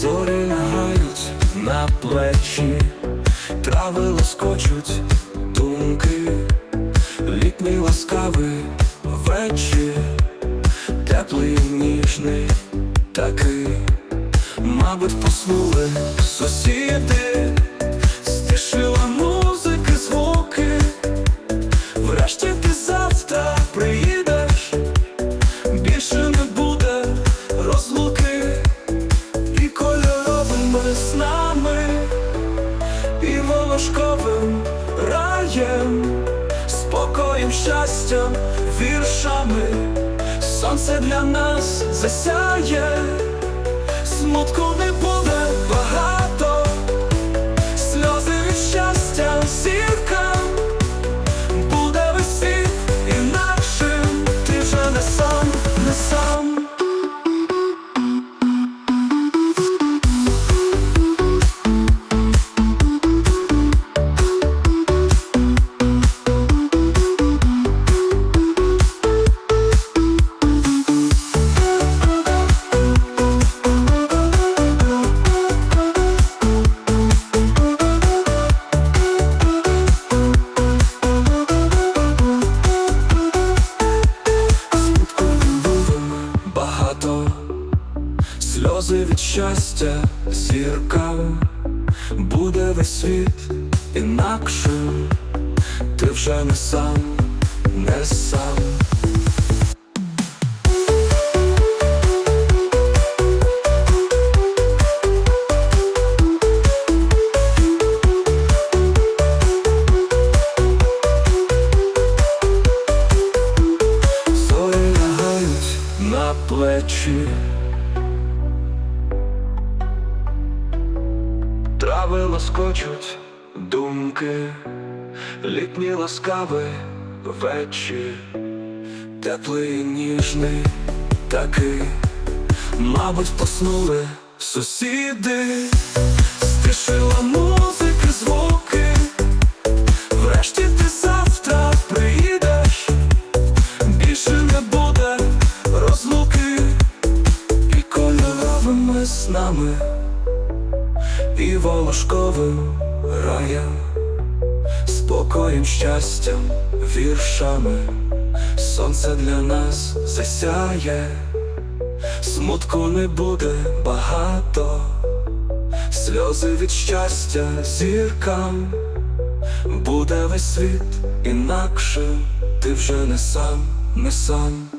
зорі лягають на плечі, трави лоскочуть думки, літній ласкавий вечір, теплий ніжний такий, мабуть, поснули сусіди, раєм, спокоєм, щастям, віршами, сонце для нас засяє, смутку не сльози від щастя зіркам, буде весь світ інакшим, ти вже не сам, не сам. Плечі, трави лоскочуть думки, літній ласкавий вечір, теплий ніжний такий, мабуть, поснули сусіди, стишила музики, звуки, врешті ти завтра приїдеш. Більше не буде розлуки і кольоровими снами, волошковим раєм, спокоєм, щастям, віршами, сонце для нас засяє, смутку не буде багато, сльози від щастя зіркам. Буде весь світ інакшим, ти вже не сам, не сам.